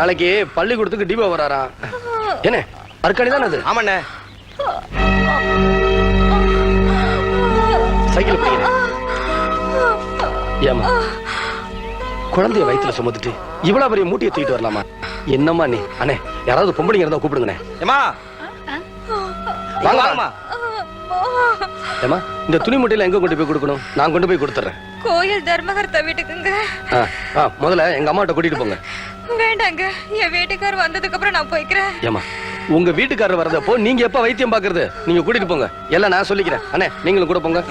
நாளைக்கு பள்ளிக்கூடத்துக்கு டிபோ வராரா என்ன? அர்க்கணி தானே அது? ஆமாண்ணே. சைக்கிள் பிடிங்க. ஏமா குழந்தைய வயித்துல சுமந்துட்டு இவ்வளவு பெரிய மூட்டையை தூக்கிட்டு வரலாமா? என்னம்மா நீ? அண்ணே யாராவது பொம்பளைங்க இருந்தா கூப்பிடுங்கண்ணே. ஏமா வாங்க வாங்கம்மா. ஏமா இந்த துணி மூட்டையில எங்க கொண்டு போய் கொடுக்கணும்? நான் கொண்டு போய் கொடுத்துறேன் கோயில் தர்மகர்த்தா வீட்டுக்குங்க. ஆ, ஆ, முதல்ல எங்க அம்மாட்ட கூட்டிட்டு போங்க. வேண்டாங்க. என் வீட்டுக்கார் வந்ததுக்கு அப்புறம் நான் போய்க்கிறேன். ஏமா உங்க வீட்டுக்காரர் வரதப்போ நீங்க எப்ப வைத்தியம் பாக்குறது நீங்க கூட்டிட்டு போங்க. எல்லாம் நான் சொல்லிக்கிறேன். அண்ணே நீங்களும் கூட போங்க.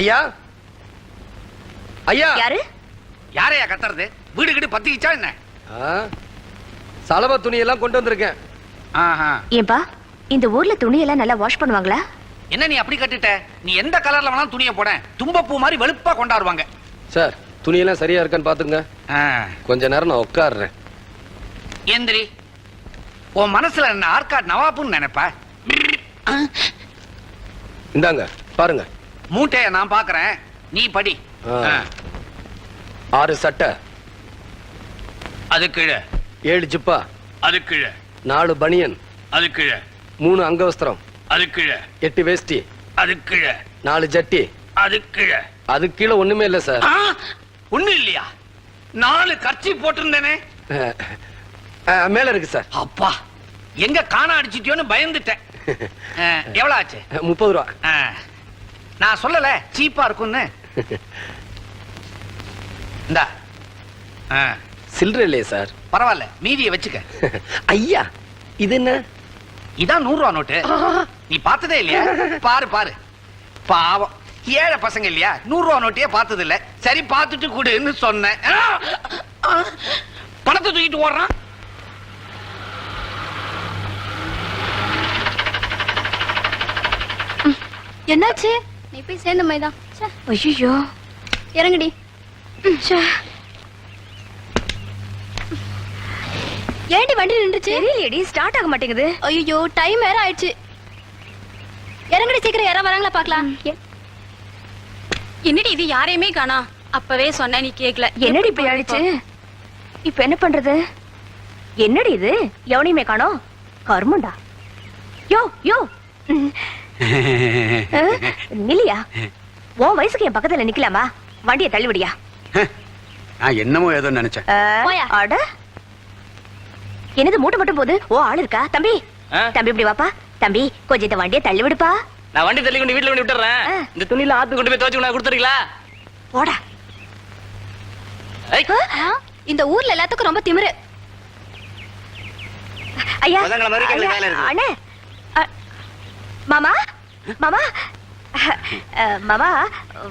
ஐயா? ஐயா? யாரு? யாரையா கத்துறது? வீடு கிடு பத்திக்கிச்சா என்ன? ஆ, சலவை துணியெல்லாம் கொண்டு வந்திருக்கேன். ஆஹா. ஏன்பா இந்த ஊர்ல துணியெல்லாம் நல்லா வாஷ் பண்ணுவாங்களா? என்ன நீ அப்படி கட்டிட்ட? நீ எந்த கலர்ல வேணாலும் துணியை போட. தும்பப்பூ மாதிரி வெளுப்பா கொண்டாடுவாங்க. சார் துணியெல்லாம் சரியா இருக்கான்னு பாத்துங்க ஆ. கொஞ்ச நேரம் நான் உட்காடுறேன் எந்திரி உன் மனசுல என்ன ஆர்காட் நவாப்புன்னு நினைப்ப? இந்தாங்க பாருங்க. மூட்டைய நான் பாக்குறேன் நீ படி. ஆறு சட்டை. அது கீழே. ஏழு ஜிப்பா. அது கீழே. நாலு பனியன். அது கீழே. மூணு அங்கவஸ்திரம். அது கீழே. எட்டு வேஷ்டி. அது கீழே. நாலு ஜட்டி. அது கீழே. அது கீழே ஒண்ணுமே இல்ல சார். ஆ, ஒண்ணும் இல்லையா? நாலு கர்ச்சி போட்டிருந்தேனே. மேல இருக்கு சார். அப்பா எங்க காண அடிச்சிட்டியோன்னு பயந்துட்டேன். எவ்வளவு ஆச்சு? முப்பது ரூபா. நான் சொல்லல சீப்பா இருக்கும்னு. இந்தா. சில்லற இல்லையே சார். பரவாயில்ல மீதியை வச்சுக்க. ஐயா இது என்ன? இதான் நூறு ரூபா நோட்டு. நீ பார்த்ததே இல்லையா? பாரு பாரு. பாவம். ஏழை பசங்க இல்லையா? நூறு ரூபா நோட்டையே பார்த்தது இல்ல சரி பார்த்துட்டு கொடுன்னு சொன்னேன். பணத்தை தூக்கிட்டு ஓடுறான். என்னாச்சு? நீ போய் சேர்ந்த மாதிரி தான் ஐயோ இறங்குடி. ஏண்டி வண்டி நின்றுச்சு? தெரியலையடி ஸ்டார்ட் ஆக மாட்டேங்குது. ஐயோ டைம் வேற ஆயிடுச்சு. இறங்குடி சீக்கிரம் யாரா வராங்களா பார்க்கலாம். என்னடி இது யாரையுமே காணா. அப்பவே சொன்ன நீ கேக்கல. என்னடி இப்படி ஆயிடுச்சு? இப்ப என்ன பண்றது? என்னடி இது? எவனையுமே காணோம் கருமண்டா. யோ யோ. நில்லியா? உன் வயசுக்கு என் பக்கத்துல நிக்கலாமா? வண்டியை தள்ளி விடியா நான் என்னமோ ஏதோ நினைச்சேன். அட. என்னது மூட்டை மட்டும் போகுது ஓ ஆள் இருக்கா? தம்பி? தம்பி இப்படி வாப்பா. தம்பி கொஞ்சம் இந்த வண்டியை தள்ளி விடுப்பா. நான் வண்டி தள்ளி கொண்டு வீட்டுல கொண்டு விட்டுறேன். இந்த துணியில ஆத்து கொண்டு போய் துவச்சு கொண்டு கொடுத்துறீங்களா? போடா. இந்த ஊர்ல எல்லாத்துக்கும் ரொம்ப திமிரு. ஐயா. அண்ணே. மாமா மாமா. மாமா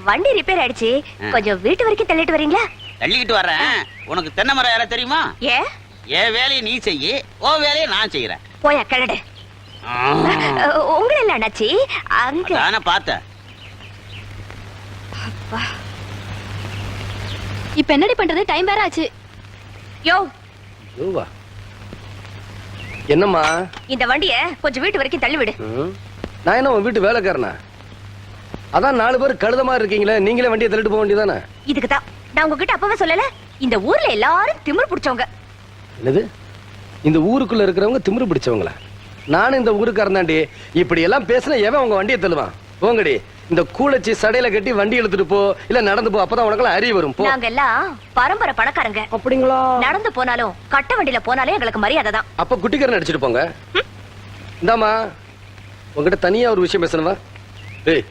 வண்டி ரிப்பேர் ஆயிடுச்சு. கொஞ்சம் வீட்டு வரைக்கும் தள்ளிட்டு வரீங்களா? தள்ளிக்கிட்டு வர்றேன் உனக்கு தென்னை மரம் யார தெரியுமா? ஏ? என் வேலையை நீ செய்யி ஓ வேலையை நான் செய்யறேன் போயா கிளடு. உங்களை இல்ல அண்ணாச்சி? அங்க. அதான பார்த்தேன். இப்ப என்னடி பண்றது? டைம் வேற ஆச்சு. யோ. யோவா. என்னம்மா? இந்த வண்டிய கொஞ்சம் வீட்டு வரைக்கும் தள்ளி விடு? நான் என்ன உன் வீட்டு வேலைக்காரனா? அதான் நாலு பேர் கழுத மாதிரி இருக்கீங்களே நீங்களே வண்டியை தள்ளிட்டு போக வேண்டியதானே இதுக்கு தான். நான் உங்ககிட்ட அப்பவே சொல்லல. இந்த ஊர்ல எல்லாரும் திமிர் பிடிச்சவங்க. என்னது? இந்த ஊருக்குள்ள இருக்கிறவங்க திமிரு பிடிச்சவங்களா? நானும் இந்த ஊருக்காரன் தாண்டி இப்படி எல்லாம் பேசினா எவன் உங்க வண்டியை தள்ளுவான்? போங்கடி. இந்த கூலச்சி சடையில கட்டி வண்டி எடுத்துட்டு போ. இல்ல நடந்து போ அப்பதான் உனக்கெல்லாம் அறிவு வரும். போ. நாங்க எல்லாம் பரம்பரை பணக்காரங்க. அப்படிங்களா? நடந்து போனாலும் கட்ட வண்டியில போனாலே எங்களுக்கு மரியாதை தான். அப்ப குட்டிக்காரன் அடிச்சிட்டு போங்க. இந்தாமா உங்ககிட்ட தனியா ஒரு விஷயம் பேசணுமா? ஏய்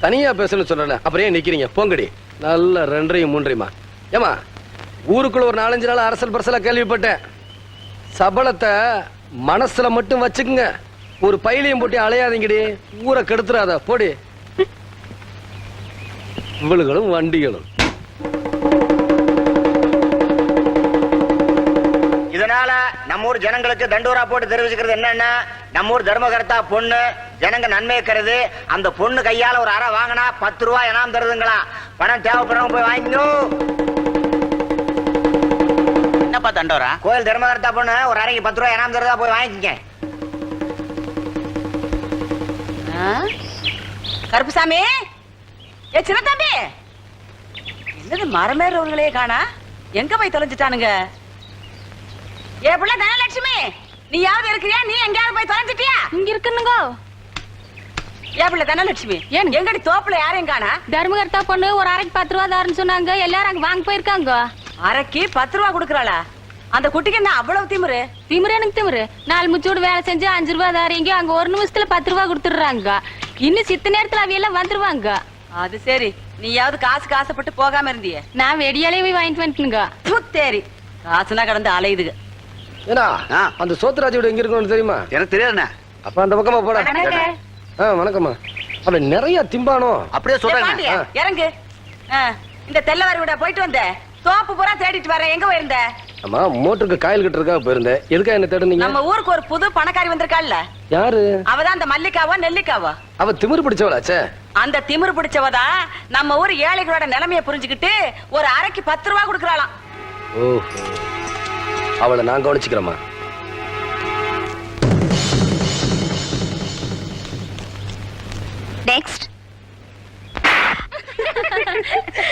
தனியா பேசணும்னு சொல்றேன் அப்புறம் ஏன் நிக்கிறீங்க? போங்கடி. நல்ல ரெண்டரையும் மூன்றையுமா ஏமா ஊருக்குள்ள ஒரு நாலஞ்சு நாள் அரசல் பரசலா கேள்விப்பட்டேன். சபலத்தை மனசுல மட்டும் வச்சுக்குங்க. ஒரு பையிலையும் போட்டு அலையாதீங்கடி. ஊரை கெடுத்துறாத. போடி. இவளுகளும் வண்டிகளும். இதனால நம்ம ஊர் ஜனங்களுக்கு தண்டோரா போட்டு தெரிவிச்சுக்கிறது என்னன்னா நம்ம ஊர் தர்மகர்த்தா பொண்ணு ஜனங்க நன்மையை கருது. அந்த பொண்ணு கையால ஒரு அறை வாங்கினா பத்து ரூபாய் இனாம் தருதுங்களா. பணம் தேவைப்படுறவங்க போய் வாங்கிக்கணும். என்னப்பா தண்டோரா. கோயில் தர்மகர்த்தா பொண்ணு ஒரு அறைக்கு பத்து ரூபாய் இனாம் தருதா போய் வாங்கிக்கங்க. கருப்புசாமி? ஏ சின்ன தம்பி என்னது மரமேறவர்களே காணா? எங்க போய் தொலைஞ்சிட்டானுங்க? ஏ பிள்ளை தனலட்சுமி! நீ யாவது இருக்கிறியா? நீ எங்கேயாவது போய் தொலைஞ்சிட்டியா? இங்க இருக்குனுங்க ஏ பிள்ளை தனலட்சுமி ஏனுங்க? எங்கடி தோப்புல யாரையும் காணா? தர்மகர்த்தா பொண்ணு ஒரு அரைக்கு பத்து ரூபா தாருன்னு சொன்னாங்க. எல்லாரும் அங்க வாங்க போயிருக்காங்க. அரைக்கு பத்து ரூபா கொடுக்கறாளா. அந்த குட்டிக்கு என்ன அவ்வளவு திமிரு? திமிரு எனக்கு திமிரு. நாலு முச்சோடு வேலை செஞ்சு அஞ்சு ரூபா தாரீங்க அங்க ஒரு நிமிஷத்துல பத்து ரூபா கொடுத்துடுறாங்க. இன்னும் சித்த நேரத்துல அவையெல்லாம் வந்துருவாங்க. அது சரி. நீயாவது காசு காசப்பட்டு போகாம இருந்தியே. நான் வெடியாலே போய் வாங்கிட்டு வந்துட்டுங்க சுத்தேரி காசுனா கடந்து அலையுதுங்க ஏன்னா. அந்த சோத்துராஜோட எங்க இருக்கணும்னு தெரியுமா? எனக்கு தெரியாதுண்ணே. அப்ப அந்த பக்கமா போட. ஆ வணக்கம்மா. அவன் நிறைய திம்பானோ? அப்படியே பாண்டியா, இறங்கு. இந்த தெல்லவாரி விட போயிட்டு வந்த. தோப்பு பூரா தேடிட்டு வரேன் எங்க போயிருந்த? அம்மா மோட்டருக்கு காயில் கட்டுறதுக்காக போயிருந்தேன். எதுக்கா என்ன தேடுனீங்க? நம்ம ஊருக்கு ஒரு புது பணக்காரி வந்திருக்காள்ல. யாரு? அவதான் அந்த மல்லிகாவா நெல்லிக்காவா. அவ திமிரு பிடிச்சவளாச்சே. அந்த திமிரு பிடிச்சவதா நம்ம ஊர் ஏழைகளோட நிலைமைய புரிஞ்சுக்கிட்டு ஒரு அரைக்கு பத்து ரூபா கொடுக்கறாளாம். ஓஹோ. அவளை நான் கவனிச்சுக்கிறேம்மா. Next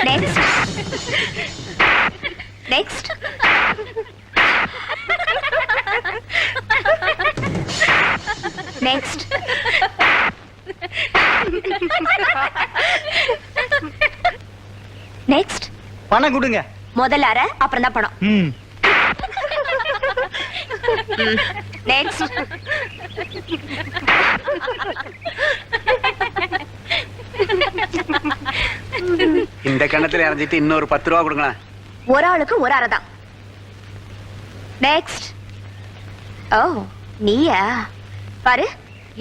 next next next next பணம் கொடுங்க. முதல்ல அரை அப்புறம் தான் பணம். நெக்ஸ்ட் இந்த கணத்துல இறஞ்சிட்டு இன்னொரு பத்து ரூபா கொடுங்களேன். ஒரு ஆளுக்கு ஒரு அரை தான். நெக்ஸ்ட் ஓ நீயா? பாரு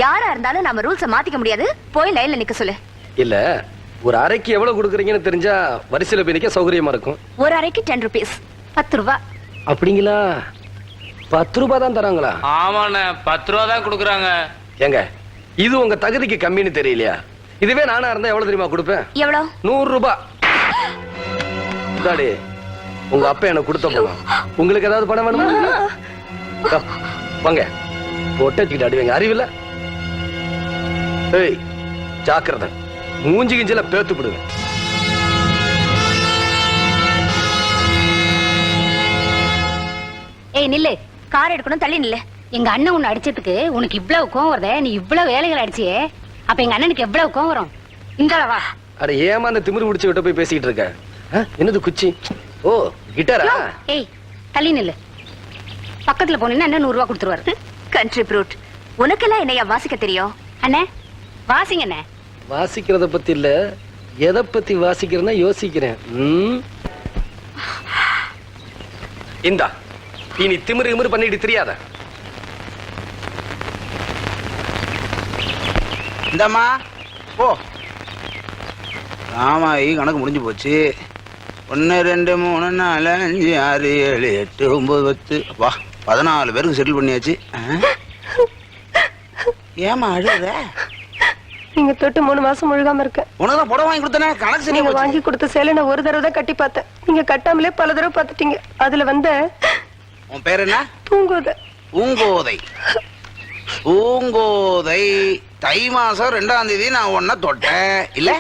யாரா இருந்தாலும் நம்ம ரூல்ஸ மாத்திக்க முடியாது. போய் லைன்ல நிக்க சொல்லு. இல்ல ஒரு அறைக்கு எவ்வளவு கொடுக்குறீங்கன்னு தெரிஞ்சா வரிசையில போய் நிக்க சௌகரியமா இருக்கும். ஒரு அரைக்கு டென் ருபீஸ் பத்து ரூபா. அப்படிங்களா? பத்து ரூபாய் தான் தராங்களா? ஆமாண்ணே பத்து ரூபா தான் கொடுக்குறாங்க. ஏங்க இது உங்க தகுதிக்கு கம்மின்னு தெரியலையா? இதுவே நானா இருந்தா எவ்வளவு தெரியுமா கொடுப்பேன்? எவ்வளவு? நூறு ரூபாய் உங்க அப்பா எனக்கு கொடுத்த பணம். உங்களுக்கு ஏதாவது பணம் வேணுமா? வாங்க. ஒட்டச்சுக்கிட்டு அடிவீங்க அறிவில்ல? ஏய் ஜாக்கிரதை. மூஞ்சி கிஞ்சில பேத்து விடுங்க ஏய் நில்லு. கார் எடுக்கணும் தள்ளி நில்லு. எங்க அண்ணன் உன்னை அடிச்சதுக்கு உனக்கு இவ்வளவு கோவம் வருதே. நீ இவ்வளவு வேலைகள் அடிச்சியே. அப்ப எங்க அண்ணனுக்கு எவ்வளவு கோவம் வரும்? இந்த வா. அட ஏமா அந்த திமிரு பிடிச்ச விட்ட போய் பேசிக்கிட்டு இருக்க? என்னது குச்சி? ஓ கிட்டாரா? ஏய் தள்ளி நில்லு. பக்கத்துல போனீங்கன்னா அண்ணன் நூறு ரூபா கொடுத்துருவாரு? கண்ட்ரி ப்ரூட் உனக்கெல்லாம் என்னையா வாசிக்க தெரியும்? அண்ணே வாசிங்க அண்ணே. வாசிக்கிறத பத்தி இல்ல. எதை பத்தி வாசிக்கிறேன்னா யோசிக்கிறேன். ம்? இந்தா இனி திமிரு இமிரு பண்ணிட்டு தெரியாத. இந்தம்மா. போ. ஆமா கணக்கு முடிஞ்சு போச்சு. ஒன்று ரெண்டு மூணு நாலு அஞ்சு ஆறு ஏழு எட்டு ஒன்பது பத்து. வா பதினாலு பேருக்கு செட்டில் பண்ணியாச்சு. ஆ? ஏம்மா அழுத நீங்க தொட்டு மூணு மாசம் முழுகாம இருக்கேன் உனக்கு தான் புடவை வாங்கி கொடுத்தனே? கணக்கு போச்சு. வாங்கி கொடுத்த சேலை நான் ஒரு தடவை தான் கட்டி பார்த்தேன். நீங்க கட்டாமலே பல தடவை பார்த்துட்டீங்க. அதுல வந்த உன் பேர் என்ன? தூங்குத பூங்கோதை. பூங்கோதை. தை மாசம் ரெண்டாம் தேதி நான் ஒன்ன தொட்டேன். இல்ல.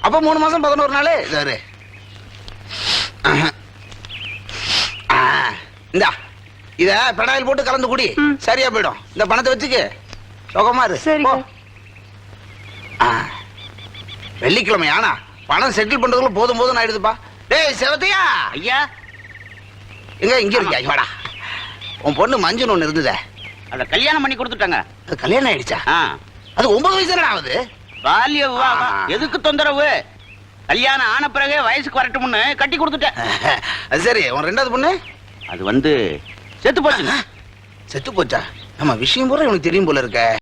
அப்ப மூணு மாசம் பதினோரு நாள்? சாரு இந்தா. இத பெடாயில் போட்டு கலந்து குடி. சரியா போயிடும். இந்த பணத்தை வச்சுக்க. சுகமா இரு. வெள்ளிக்கிழமை ஆனா பணம் செட்டில் பண்றதுக்குள்ள போதும் போதும் ஆயிடுதுப்பா. டேய் சிவத்தையா? ஐயா. எங்க இங்க இருக்கியா? வாடா. உன் பொண்ணு மஞ்சுன்னு ஒண்ணு இருந்ததே. அத கல்யாணம் பண்ணி கொடுத்துட்டாங்க. அது கல்யாணம் ஆயிடுச்சா? அது ஒன்பது வயசு ஆகுது? பாலிய. எதுக்கு தொந்தரவு? கல்யாணம் ஆன பிறகு வயசுக்கு வரட்டும்னு கட்டி கொடுத்துட்டேன். அது சரி உன் ரெண்டாவது பொண்ணு? அது வந்து செத்து போச்சுங்க செத்து போச்சா? நம்ம விஷயம் பூரா இவனுக்கு தெரியும் போல இருக்க.